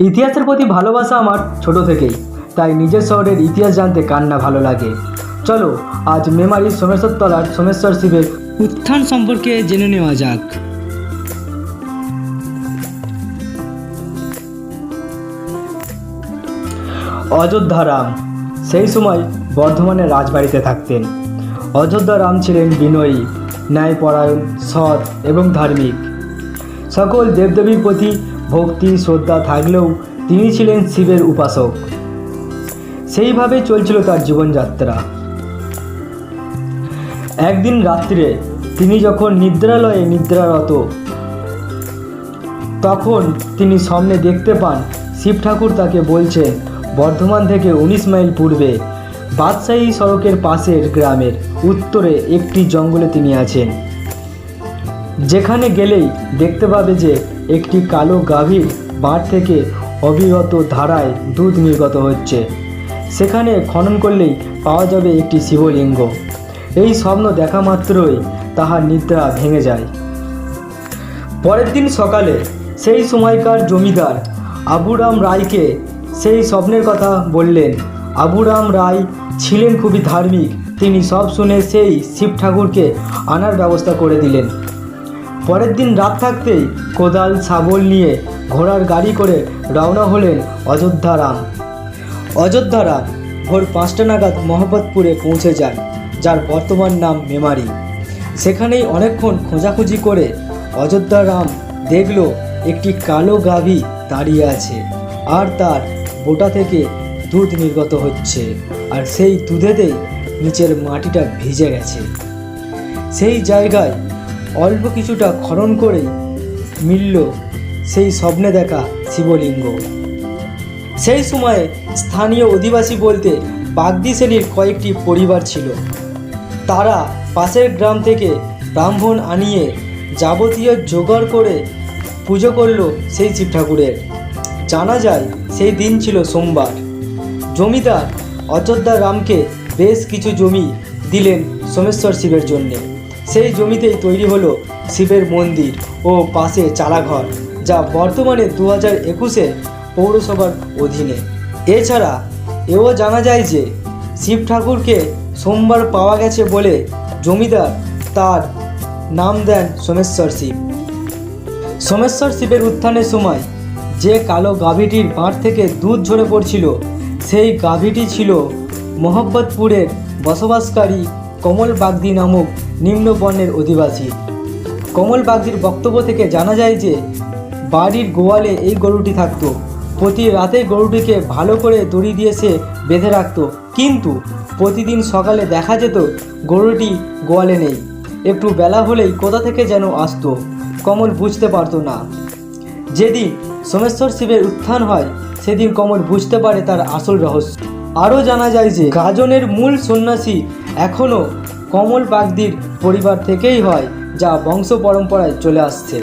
ইতিহাসের প্রতি ভালোবাসা আমার ছোট থেকেই, তাই নিজের শহরের ইতিহাস জানতে কার না ভালো লাগে। চলো, আজ মেমারি সোমেশ্বর তলার সোমেশ্বর শিবের উত্থান সম্পর্কে জেনে নেওয়া যাক। অযোধ্যা রাম, সেই সময় বর্ধমানের রাজবাড়িতে থাকতেন। অযোধ্যা রাম ছিলেন বিনয়ী, ন্যায়পরায়ণ, সৎ এবং ধার্মিক। সকল দেবদেবীর প্রতি ভক্তি, শ্রদ্ধা থাকলেও তিনি ছিলেন শিবের উপাসক। সেইভাবে চলছিল তার জীবনযাত্রা। একদিন রাত্রে তিনি যখন নিদ্রালয়ে নিদ্রারত, তখন তিনি সামনে দেখতে পান শিব ঠাকুর তাকে বলছেন বর্ধমান থেকে উনিশ মাইল পূর্বে বাদশাহী সড়কের পাশের গ্রামের উত্তরে একটি জঙ্গলে তিনি আছেন। যেখানে গেলেই দেখতে পাবে যে একটি কালো গাভীর বাঁট থেকে অবিরত ধারায় দুধ নির্গত হচ্ছে। সেখানে খনন করলেই পাওয়া যাবে একটি শিবলিঙ্গ। এই স্বপ্ন দেখা মাত্রই তাহার নিদ্রা ভেঙে যায়। পরের দিন সকালে সেই সময়কার জমিদার আবুরাম রায়কে সেই স্বপ্নের কথা বললেন। আবুরাম রায় ছিলেন খুবই ধার্মিক। তিনি সব শুনে সেই শিব ঠাকুরকে আনার ব্যবস্থা করে দিলেন। পরের দিন রাত থাকতেই কোদাল শাবল নিয়ে ঘোড়ার গাড়ি করে রওনা হলেন অযোধ্যারাম অযোধ্যারাম ভোর পাঁচটা নাগাদ মোহাম্মদপুরে পৌঁছে যান, যার বর্তমান নাম মেমারি। সেখানেই অনেকক্ষণ খোঁজাখুঁজি করে অযোধ্যারাম দেখল একটি কালো গাভী দাঁড়িয়ে আছে আর তার বোটা থেকে দুধ নির্গত হচ্ছে আর সেই দুধেতেই নিচের মাটিটা ভিজে গেছে। সেই জায়গায় অল্প কিছুটা খনন করেই মিলল সেই স্বপ্নে দেখা শিবলিঙ্গ। সেই সময়ে স্থানীয় অধিবাসী বলতে বাগদি শ্রেণির কয়েকটি পরিবার ছিল। তারা পাশের গ্রাম থেকে ব্রাহ্মণ আনিয়ে যাবতীয় জোগাড় করে পুজো করল সেই শিব ঠাকুরের জানা যায় সেই দিন ছিল সোমবার। জমিদার অযোধ্যা রামকে বেশ কিছু জমি দিলেন সোমেশ্বর শিবের জন্যে। সেই জমিতেই তৈরি হলো শিবের মন্দির ও পাশে চালাঘর, যা বর্তমানে দু হাজার একুশে পৌরসভার অধীনে। এছাড়া এও জানা যায় যে শিব ঠাকুরকে সোমবার পাওয়া গেছে বলে জমিদার তার নাম দেন সোমেশ্বর শিব। সোমেশ্বর শিবের উত্থানের সময় যে কালো গাভীটির বাঁট থেকে দুধ ঝরে পড়ছিল, সেই গাভীটি ছিল মোহাম্মদপুরের বসবাসকারী কমল বাগদি নামক নিম্ন বর্ণের অধিবাসী। কমল বাগদির বক্তব্য থেকে জানা যায় যে, বাড়ির গোয়ালে এই গরুটি থাকতো। প্রতি রাতে গরুটিকে ভালো করে দড়ি দিয়ে সে বেঁধে রাখতো। কিন্তু প্রতিদিন সকালে দেখা যেত, গরুটি গোয়ালে নেই। একটু বেলা হলেই কোথা থেকে যেন আসতো, কমল বুঝতে পারতো না। যেদিন সোমেশ্বর শিবের উত্থান হয়, সেদিন কমল বুঝতে পারে তার আসল রহস্য। আরও জানা যায় যে, গাজনের মূল সন্ন্যাসী এখনও কমল বাগদির পরিবার থেকেই হয় যা বংশ পরম্পরায় চলে আসছে।